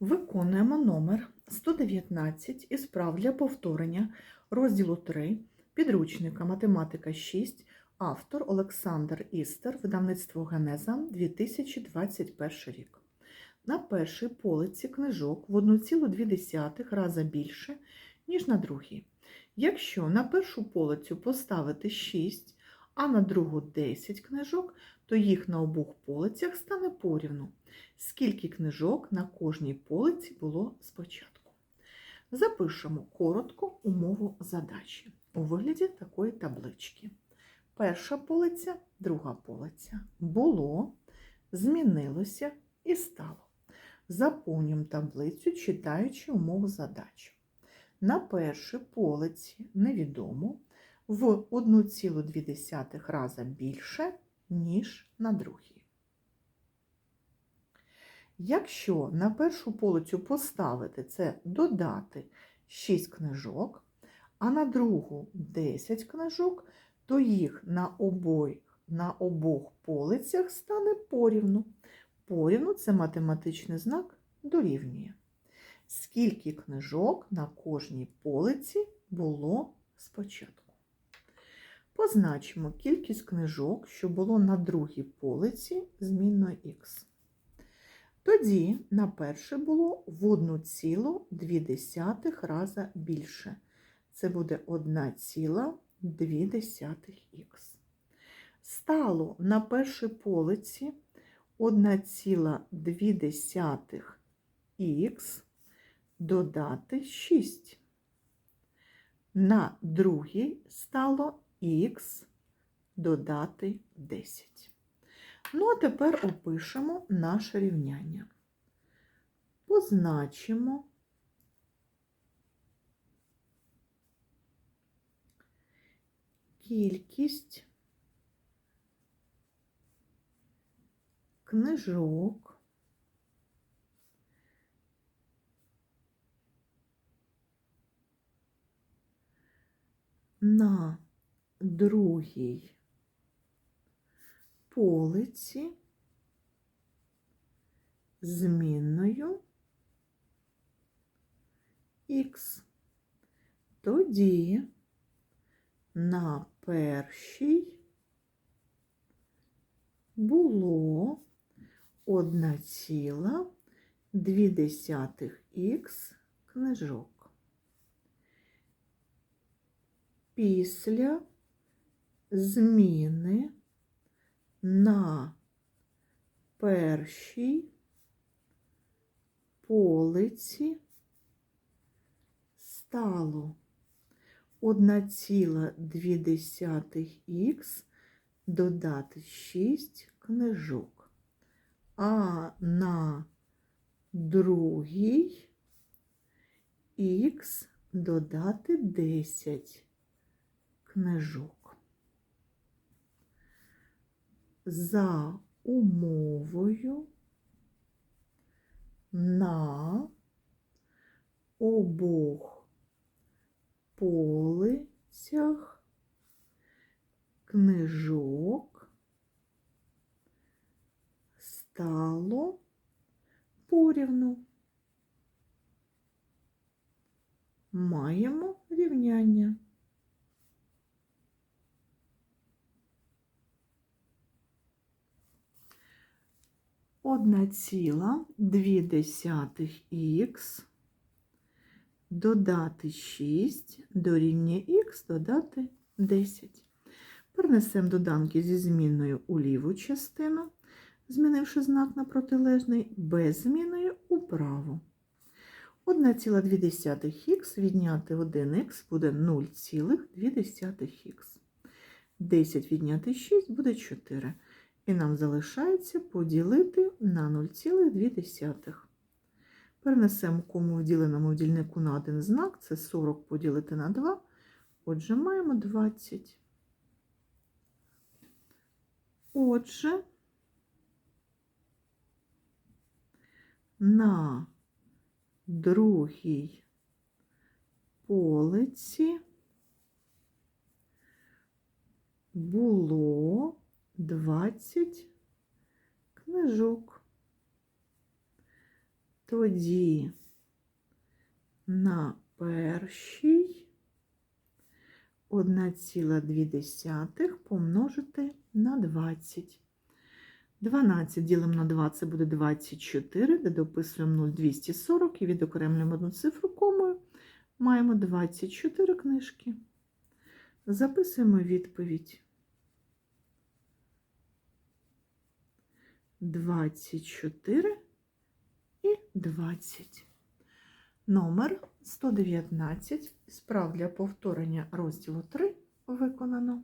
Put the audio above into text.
Виконуємо номер 119 із прав для повторення розділу 3 підручника Математика 6, автор Олександр Істер, видавництво Генеза 2021 рік. На першій полиці книжок в 1,2 рази більше, ніж на другій. Якщо на першу полицю поставити 6, а на другу 10 книжок, то їх на обох полицях стане порівну скільки книжок на кожній полиці було спочатку. Запишемо коротко умову задачі у вигляді такої таблички. Перша полиця, друга полиця. Було, змінилося і стало. Заповнюємо таблицю, читаючи умову задачі. На першій полиці невідомо в 1,2 рази більше, ніж на другій. Якщо на першу полицю поставити це додати 6 книжок, а на другу 10 книжок, то їх на обох, на обох полицях стане порівну. Порівну це математичний знак дорівнює. Скільки книжок на кожній полиці було спочатку? Позначимо кількість книжок, що було на другій полиці змінною х. Тоді на перше було в 1,2 рази більше. Це буде 1,2х. Стало на першій полиці 1,2х додати 6. На другій стало х додати 10. Ну, а тепер опишемо наше рівняння. Позначимо кількість книжок на другій полиці змінною х. Тоді на першій було 1,2х книжок. Після зміни на першій полиці стало 1,2х додати 6 книжок, а на другій х додати 10 книжок. За умовою на обох полицях книжок стало порівну. Маємо рівняння. Одна ціла дві десятих х додати 6 дорівнює х додати 10. Перенесемо доданки зі змінною у ліву частину, змінивши знак на протилежний, без зміною у праву. 1,2х відняти 1х буде 0,2х. 10 відняти 6 буде 4. І нам залишається поділити на 0,2. Перенесемо кому в діленому дільнику на один знак, це 40 поділити на 2. Отже, маємо 20. Отже, на другій полиці було 20 книжок. Тоді на першій 1,2 помножити на 20. 12 ділимо на 2, це буде 24, де дописуємо 0, 240 і відокремлюємо одну цифру комою. Маємо 24 книжки. Записуємо відповідь. 24 і 20. Номер 119. Справ для повторення розділу 3 виконано.